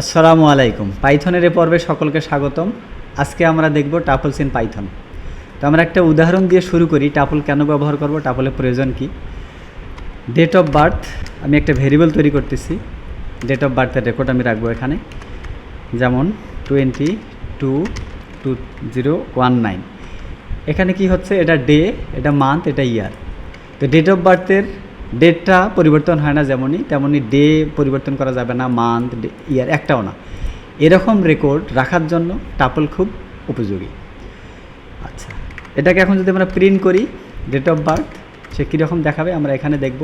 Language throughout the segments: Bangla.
আসসালামু আলাইকুম। পাইথনের এ পর্বে সকলকে স্বাগতম। আজকে আমরা দেখব টাপলস ইন পাইথন। তো আমরা একটা উদাহরণ দিয়ে শুরু করি, টাপল কেন ব্যবহার করব, টাপলের প্রয়োজন কি? ডেট অফ বার্থ আমি একটা ভেরিয়েবল তৈরি করতেছি। ডেট অফ বার্থের রেকর্ড আমি রাখব এখানে। যেমন twenty two two zero one nine এখানে কি হচ্ছে? এটা ডে এটা মান্থ এটা ইয়ার তো ডেট অফ বার্থের ডেটটা পরিবর্তন হয় না যেমনই, তেমনই ডে পরিবর্তন করা যাবে না মান্থ ইয়ার একটাও না। এরকম রেকর্ড রাখার জন্য টাপল খুব উপযোগী। আচ্ছা এটাকে এখন যদি আমরা প্রিন্ট করি ডেট অফ বার্থ সে কীরকম দেখাবে আমরা এখানে দেখব।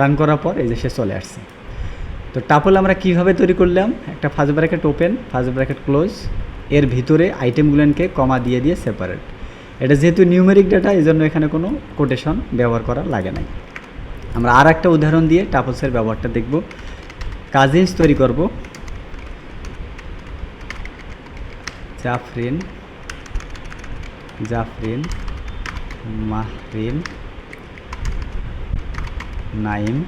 রান করার পর এই যে সে চলে আসছে। তো টাপল আমরা কীভাবে তৈরি করলাম? একটা first bracket open first bracket close এর ভিতরে আইটেমগুলোকে কমা দিয়ে দিয়ে সেপারেট এটা যেহেতু নিউমেরিক ডাটা এই জন্য এখানে কোনো কোটেশন ব্যবহার করা লাগে নাই। আমরা আর একটা উদাহরণ দিয়ে টাপলসের ব্যবহারটা দেখব। কাজিনস তৈরি করব। জাফরিন জাফরিন, মাহরিন, নাইম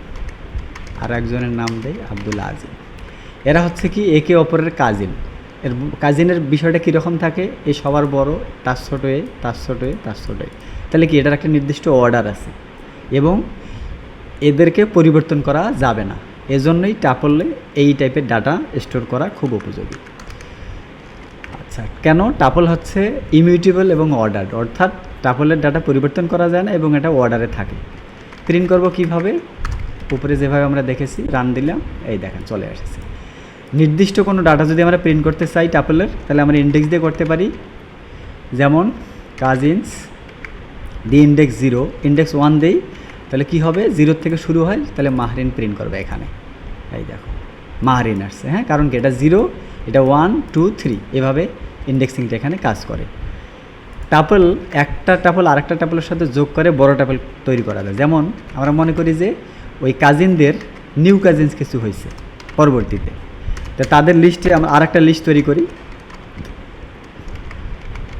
আর একজনের নাম দেয় আব্দুল আজিম। এরা হচ্ছে কি একে অপরের কাজিন। এর কাজিনের বিষয়টা কীরকম থাকে? এ সবার বড়, তার ছোটো তার ছোটো তার ছোটো তাহলে কি এটার একটা নির্দিষ্ট অর্ডার আছে? এবং এদেরকে পরিবর্তন করা যাবে না। এজন্যই টাপলে এই টাইপের ডাটা স্টোর করা খুব উপযোগী। আচ্ছা কেন? টাপল হচ্ছে ইমিউটেবল এবং অর্ডার অর্থাৎ টাপলের ডাটা পরিবর্তন করা যায় না এবং এটা অর্ডারে থাকে। প্রিন্ট করব কীভাবে? উপরে যেভাবে আমরা দেখেছি রান দিলাম, এই দেখেন, চলে এসেছে। নির্দিষ্ট কোনো ডাটা যদি আমরা প্রিন্ট করতে চাই টাপলের, তাহলে আমরা ইন্ডেক্স দিয়ে করতে পারি। যেমন কাজিনস দি ইন্ডেক্স জিরো ইন্ডেক্স ওয়ান দেই তাহলে কি হবে? জিরোর থেকে শুরু হয়, তাহলে মাহরিন প্রিন্ট করবে এখানে। এই দেখো, মাহরিন আসছে হ্যাঁ? কারণ কি? এটা জিরো এটা ওয়ান টু থ্রি এভাবে ইন্ডেক্সিংটা এখানে কাজ করে। টাপল একটা টাপল আরেকটা টাপলের সাথে যোগ করে বড় টাপল তৈরি করা যায়। যেমন, আমরা মনে করি যে ওই কাজিনদের নিউ কাজিনস কিছু হয়েছে পরবর্তীতে। তো তাদের লিস্টে আমরা আরেকটা লিস্ট তৈরি করি।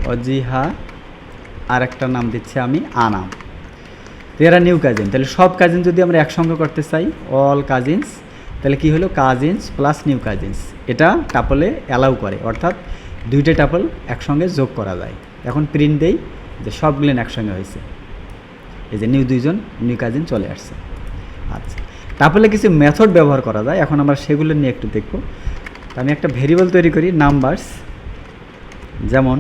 অজিহা আর একটা নাম দিচ্ছি আমি, আনাম। এরা নিউ কাজিন তাহলে সব কাজিন যদি আমরা একসঙ্গে করতে চাই অল কাজিনস তাহলে কি হলো? কাজিনস প্লাস নিউ কাজিনস এটা টাপলে অ্যালাউ করে, অর্থাৎ দুইটা টাপল একসঙ্গে যোগ করা যায়। এখন প্রিন্ট দেই যে সবগুলো একসঙ্গে হয়েছে। এই যে নিউ দুইজন নিউ কাজিন চলে আসছে। আচ্ছা টাপলে কিছু মেথড ব্যবহার করা যায়। এখন আমরা সেগুলো নিয়ে একটু দেখব। আমি একটা ভেরিয়েবল তৈরি করি নাম্বারস যেমন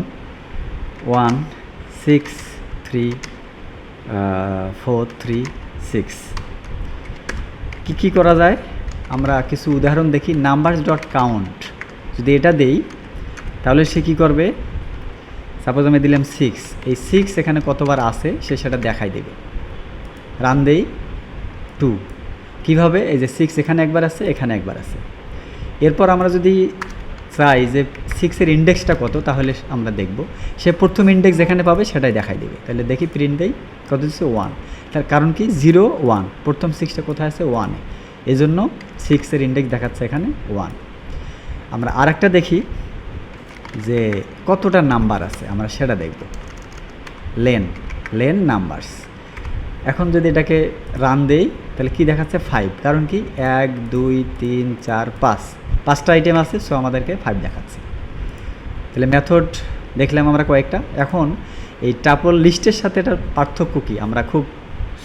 one six three four three six কী কী করা যায়? আমরা কিছু উদাহরণ দেখি নাম্বারস ডট কাউন্ট যদি এটা দেই, তাহলে সে কী করবে? সাপোজ আমি দিলাম সিক্স এই সিক্স এখানে কতবার আসে সে সেটা দেখাই দেবে। রান দেই টু কীভাবে? এই যে সিক্স এখানে একবার আছে, এখানে একবার আছে। এরপর আমরা যদি চাই যে সিক্সের ইন্ডেক্সটা কত, তাহলে আমরা দেখব। সে প্রথম ইন্ডেক্স যেখানে পাবে সেটাই দেখাই দেবে। তাহলে দেখি প্রিন্ট দেই, কত দিচ্ছে? ওয়ান তার কারণ কি? জিরো ওয়ান প্রথম সিক্সটা কোথায় আছে? ওয়ানে এই জন্য সিক্সের ইন্ডেক্স দেখাচ্ছে এখানে ওয়ান আমরা আরেকটা দেখি যে কতটা নাম্বার আছে, আমরা সেটা দেখব। লেন লেন নাম্বারস এখন যদি এটাকে রান দেই, তাহলে কি দেখাচ্ছে? ফাইভ কারণ কি? এক, দুই, তিন, চার, পাঁচ। পাঁচটা আইটেম আছে সো আমাদেরকে ফাইভ দেখাচ্ছে। তাহলে মেথড দেখলাম আমরা কয়েকটা। এখন এই টাপল লিস্টের সাথে এটার পার্থক্য কী? আমরা খুব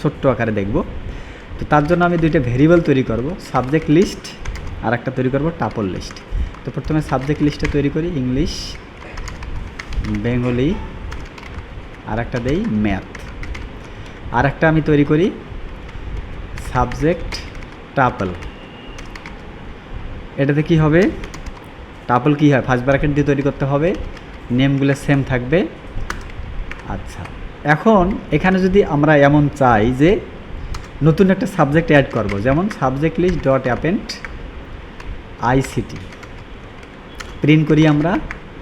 ছোট্ট আকারে দেখব। তো তার জন্য আমি দুইটা ভেরিয়েবল তৈরি করব সাবজেক্ট লিস্ট আর একটা তৈরি করব টাপল লিস্ট তো প্রথমে সাবজেক্ট লিস্টটা তৈরি করি ইংলিশ বেঙ্গলি আর একটা দেই ম্যাথ আর একটা আমি তৈরি করি সাবজেক্ট টাপল এটাতে কি হবে? টাপল কি হয়? ফার্স্ট ব্র্যাকেট দিয়ে তৈরি করতে হবে। নেমগুলো সেম থাকবে। আচ্ছা। এখন এখানে যদি আমরা এমন চাই যে নতুন একটা সাবজেক্ট অ্যাড করব, যেমন subject list dot append ICT print করি আমরা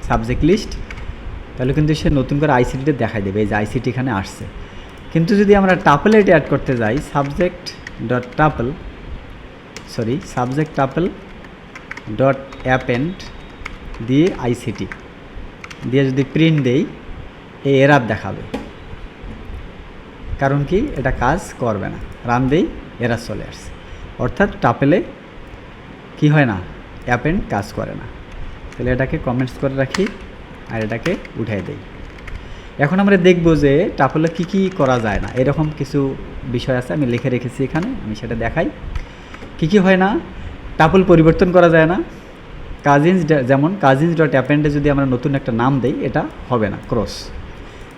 সাবজেক্ট লিস্ট তাহলে কিন্তু সে নতুন করে আইসিটিতে দেখাই দেবে। এই যে আইসিটি এখানে আসছে। কিন্তু যদি আমরা টাপলে এটা অ্যাড করতে যাই subject dot tuple sorry subject tuple dot append দিয়ে আইসিটি দিয়ে যদি প্রিন্ট দেই এই এরার দেখাবে। কারণ কি? এটা কাজ করবে না। রান দেই এরার চলে আসছে। অর্থাৎ টাপেলে কি হয় না? অ্যাপেন্ড কাজ করে না। তাহলে এটাকে কমেন্টস করে রাখি আর এটাকে উঠাই দেই। এখন আমরা দেখব যে টাপলে কী কী করা যায় না। এরকম কিছু বিষয় আছে, আমি লিখে রেখেছি এখানে, আমি সেটা দেখাই। কী কী হয় না? টাপল পরিবর্তন করা যায় না। কাজিনস যেমন কাজিনস ডট অ্যাপেন্ডে যদি আমরা নতুন একটা নাম দেই, এটা হবে না ক্রস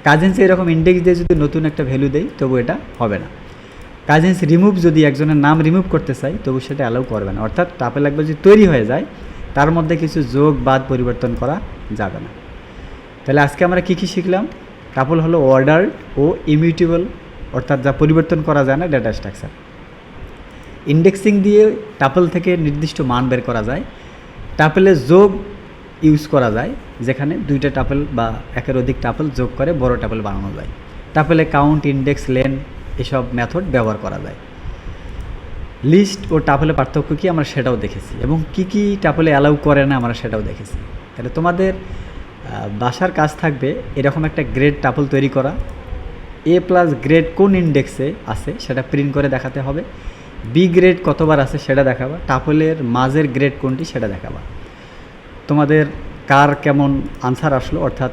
কাজিনস এরকম ইন্ডেক্স দিয়ে যদি নতুন একটা ভ্যালু দেই, তবু এটা হবে না। কাজিনস রিমুভ যদি একজনের নাম রিমুভ করতে চাই, তবু সেটা অ্যালাউ করবে না। অর্থাৎ টাপেল একবার যদি তৈরি হয়ে যায়, তার মধ্যে কিছু যোগ, বাদ পরিবর্তন করা যাবে না। তাহলে আজকে আমরা কী কী শিখলাম? টাপল হলো অর্ডার ও ইমিউটেবল অর্থাৎ যা পরিবর্তন করা যায় না ডেটা স্ট্রাকচার ইন্ডেক্সিং দিয়ে টাপল থেকে নির্দিষ্ট মান বের করা যায়। টাপেলে যোগ ইউজ করা যায়, যেখানে দুইটা টাপেল বা একের অধিক টাপেল যোগ করে বড় টাপেল বানানো যায়। টাপেলে কাউন্ট ইন্ডেক্স লেন এসব মেথড ব্যবহার করা যায়। লিস্ট ও টাপলে পার্থক্য কি আমরা সেটাও দেখেছি এবং কি কি টাপলে অ্যালাউ করে না আমরা সেটাও দেখেছি। তাহলে তোমাদের বাসার কাজ থাকবে এরকম একটা গ্রেড টাপল তৈরি করা। এ প্লাস গ্রেড কোন ইন্ডেক্সে আছে সেটা প্রিন্ট করে দেখাতে হবে। বি গ্রেড কতবার আছে সেটা দেখাবা। টাফলের মাঝের গ্রেড কোনটি সেটা দেখাবা। তোমাদের কার কেমন আনসার আসলো, অর্থাৎ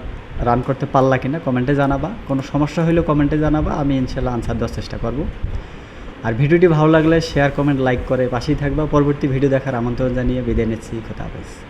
রান করতে পারলা কিনা কমেন্টে জানাবা। কোনো সমস্যা হলেও কমেন্টে জানাবা, আমি ইনশাল্লাহ আনসার দেওয়ার চেষ্টা করব। আর ভিডিওটি ভালো লাগলে শেয়ার কমেন্ট লাইক করে পাশেই থাকবা। পরবর্তী ভিডিও দেখার আমন্ত্রণ জানিয়ে বিদায় নিচ্ছি। কথা হাফেজ।